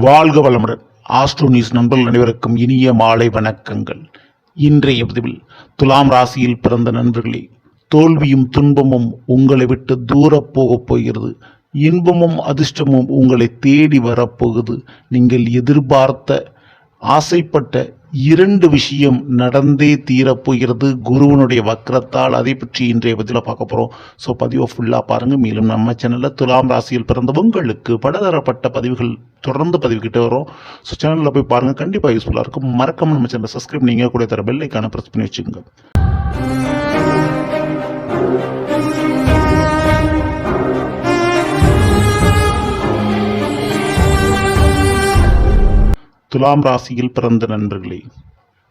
வாழ்க வளமுடன். Astro news நண்பர்கள் அனைவருக்கும் இனிய மாலை வணக்கங்கள். இன்றைய பதிவில் துலாம் ராசியில் பிறந்த நண்பர்களே தோல்வியும் துன்பமும் உங்களை விட்டு தூரப் போகப் போகிறது. இன்பமும் அதிர்ஷ்டமும் உங்களை தேடி வரப்போகுது நீங்கள் எதிர்பார்த்த ஆசைப்பட்ட இரண்டு விஷயம் நடந்தே தீரப்போகிறது குருவனுடைய வக்கரத்தால் அதை பற்றி இன்றைய பதிவில் பார்க்க போகிறோம் ஸோ பதிவை ஃபுல்லாக பாருங்கள் மேலும் நம்ம சேனலில் துலாம் ராசியில் பிறந்த உங்களுக்கு பலதரப்பட்ட பதிவுகள் தொடர்ந்து பதிவுகிட்டே வரும். ஸோ சேனலில் போய் பாருங்கள் கண்டிப்பாக யூஸ்ஃபுல்லாக இருக்கும். மறக்காம நம்ம சேனலை சப்ஸ்கிரைப் நீங்கள் கூட தர பெல்லைக்கான ப்ரெஸ் பண்ணி வச்சுக்கோங்க. துலாம் ராசியில் பிறந்த நண்பர்களே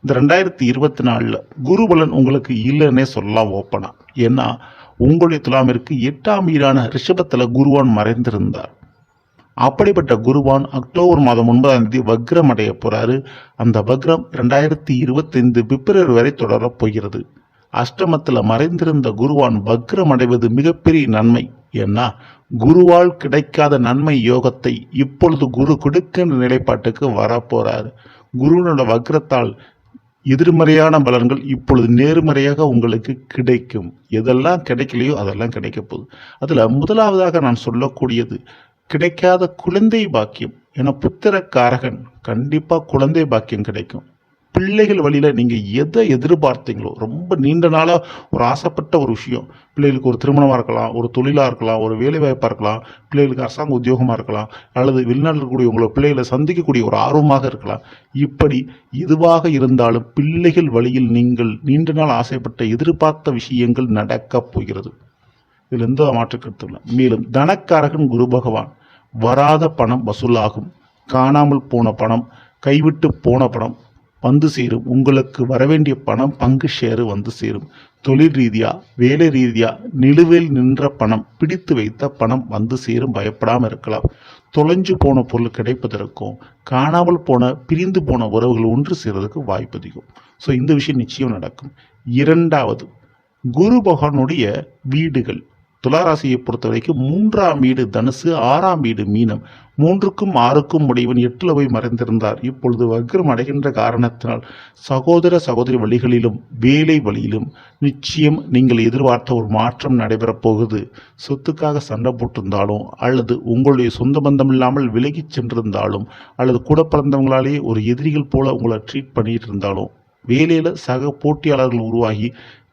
இந்த ரெண்டாயிரத்தி இருபத்தி நாலில் குருபலன் உங்களுக்கு இல்லைன்னே சொல்லலாம் ஓப்பனா. ஏன்னா உங்களுடைய துலாமிற்கு எட்டாம் வீடான ரிஷபத்தில் குருவான் மறைந்திருந்தார். அப்படிப்பட்ட குருவான் அக்டோபர் மாதம் ஒன்பதாம் தேதி வக்ரம் அடைய போறாரு. அந்த வக்ரம் ரெண்டாயிரத்தி இருபத்தைந்து பிப்ரவரி வரை தொடரப் போகிறது. அஷ்டமத்தில் மறைந்திருந்த குருவான் வக்ரம் அடைவது மிகப்பெரிய நன்மை. ஏன்னா குருவால் கிடைக்காத நன்மை யோகத்தை இப்பொழுது குரு கொடுக்கின்ற நிலைப்பாட்டுக்கு வரப்போறாரு. குருவனோட வக்ரத்தால் எதிர்மறையான பலன்கள் இப்பொழுது நேர்மறையாக உங்களுக்கு கிடைக்கும். எதெல்லாம் கிடைக்கலையோ அதெல்லாம் கிடைக்க போகுது. அதில் முதலாவதாக நான் சொல்லக்கூடியது கிடைக்காத குழந்தை பாக்கியம். ஏன்னா புத்திரக்காரகன் கண்டிப்பாக குழந்தை பாக்கியம் கிடைக்கும். பிள்ளைகள் வழியில் நீங்கள் எதை எதிர்பார்த்தீங்களோ ரொம்ப நீண்ட நாளாக ஒரு ஆசைப்பட்ட ஒரு விஷயம். பிள்ளைகளுக்கு ஒரு திருமணமாக இருக்கலாம் ஒரு தொழிலாக இருக்கலாம் ஒரு வேலைவாய்ப்பாக இருக்கலாம் பிள்ளைகளுக்கு அரசாங்க உத்தியோகமாக இருக்கலாம் அல்லது வெளிநாட்டில் இருக்கக்கூடிய உங்களை பிள்ளைகளை சந்திக்கக்கூடிய ஒரு ஆர்வமாக இருக்கலாம். இப்படி எதுவாக இருந்தாலும் பிள்ளைகள் வழியில் நீங்கள் நீண்ட நாள் ஆசைப்பட்ட எதிர்பார்த்த விஷயங்கள் நடக்கப் போகிறது. இதில் எந்த மாற்றுக்கருத்து இல்லை. மேலும் தனக்காரகன் குரு பகவான் வராத பணம் வசூலாகும். காணாமல் போன பணம் கைவிட்டு போன பணம் வந்து சேரும். உங்களுக்கு வரவேண்டிய பணம் பங்கு ஷேரு வந்து சேரும். தொழில் ரீதியா வேலை ரீதியா நிலுவையில் நின்ற பணம் பிடித்து வைத்த பணம் வந்து சேரும். பயப்படாமல் இருக்கலாம். தொலைஞ்சு போன பொருள் கிடைப்பதற்கும் காணாமல் போன பிரிந்து போன உறவுகள் ஒன்று சேர்றதுக்கு வாய்ப்பு அதிகம். ஸோ இந்த விஷயம் நிச்சயம் நடக்கும். இரண்டாவது குரு பகவானுடைய வீடுகள். துளாராசியை பொறுத்த வரைக்கும் மூன்றாம் வீடு தனுசு ஆறாம் வீடு மீனம். மூன்றுக்கும் ஆறுக்கும் உடையவன் எட்டுல போய் மறைந்திருந்தார். இப்பொழுது வக்ரம் அடைகின்ற காரணத்தினால் சகோதர சகோதரி வழிகளிலும் வேலை வழியிலும் நிச்சயம் நீங்கள் எதிர்பார்த்த ஒரு மாற்றம் நடைபெறப் போகுது. சொத்துக்காக சண்டை போட்டிருந்தாலும் அல்லது உங்களுடைய சொந்த பந்தம் இல்லாமல் விலகிச் சென்றிருந்தாலும் அல்லது கூட பிறந்தவங்களாலேயே ஒரு எதிரிகள் போல உங்களை ட்ரீட் பண்ணிட்டு இருந்தாலும் வேலையில் சக போட்டியாளர்கள் உருவாகி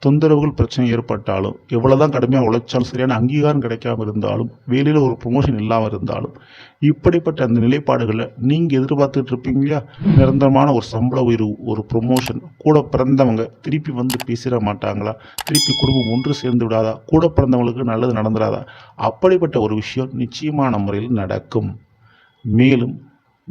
தொந்தரவுகள் பிரச்சனை ஏற்பட்டாலும் எவ்வளோதான் கடுமையாக உழைச்சாலும் சரியான அங்கீகாரம் கிடைக்காம இருந்தாலும் வேலையில் ஒரு ப்ரொமோஷன் இல்லாமல் இருந்தாலும் இப்படிப்பட்ட அந்த நிலைப்பாடுகளை நீங்கள் எதிர்பார்த்துட்டு இருப்பீங்க இல்லையா? நிரந்தரமான ஒரு சம்பள உயர்வு ஒரு ப்ரொமோஷன் கூட பிறந்தவங்க திருப்பி வந்து பேசிட மாட்டாங்களா? திருப்பி குடும்பம் ஒன்று சேர்ந்து விடாதா? கூட பிறந்தவங்களுக்கு நல்லது நடந்துடாதா அப்படிப்பட்ட ஒரு விஷயம் நிச்சயமான முறையில் நடக்கும். மேலும்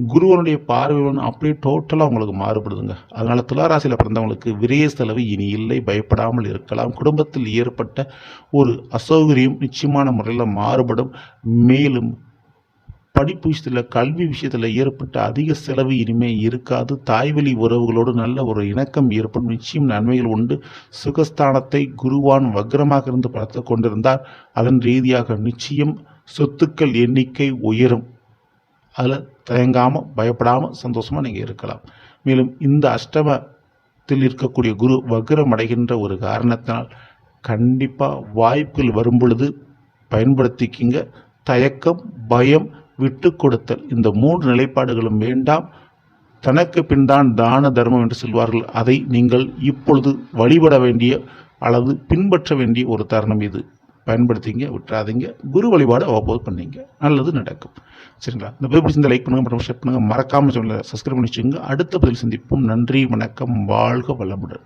குருவனுடைய பார்வையுடன் அப்படியே டோட்டலாக உங்களுக்கு மாறுபடுதுங்க. அதனால் துளாராசியில் பிறந்தவங்களுக்கு விரைய செலவு இனி இல்லை பயப்படாமல் இருக்கலாம். குடும்பத்தில் ஏற்பட்ட ஒரு அசௌகரியம் நிச்சயமான முறையில் மாறுபடும். மேலும் படிப்பு விஷயத்தில் கல்வி விஷயத்தில் ஏற்பட்ட அதிக செலவு இனிமே இருக்காது. தாய்வழி உறவுகளோடு நல்ல ஒரு இணக்கம் ஏற்படும். நிச்சயம் நன்மைகள் உண்டு. சுகஸ்தானத்தை குருவான் வக்ரமாக இருந்து பார்த்து கொண்டிருந்தார். அதன் ரீதியாக நிச்சயம் சொத்துக்கள் எண்ணிக்கை உயரும். அதில் தயங்காமல் பயப்படாமல் சந்தோஷமாக நீங்கள் இருக்கலாம். மேலும் இந்த அஷ்டமத்தில் இருக்கக்கூடிய குரு வக்ரம் அடைகின்ற ஒரு காரணத்தினால் கண்டிப்பாக வாய்ப்புகள் வரும் பொழுது பயன்படுத்திக்கிங்க. தயக்கம் பயம் விட்டு கொடுத்தல் இந்த மூன்று நிலைப்பாடுகளும் வேண்டாம். தனக்கு பின்தான் தான தர்மம் என்று சொல்வார்கள். அதை நீங்கள் இப்பொழுது வழிபட வேண்டிய அல்லது பின்பற்ற வேண்டிய ஒரு தருணம் இது. பயன்படுத்திங்க விட்டுறாதீங்க. குரு வழிபாடு அவ்வப்போது பண்ணீங்க. நல்லது நடக்கும். சரிங்களா? இந்த பதிவு பிடிச்சிருந்த லைக் பண்ணுங்க மற்றும் ஷேர் பண்ணுங்க. மறக்காம சொல்ல சப்ஸ்கிரைப் பண்ணி வச்சுங்க அடுத்த பதில் சந்திப்போம். நன்றி வணக்கம். வாழ்க வளமுடன்.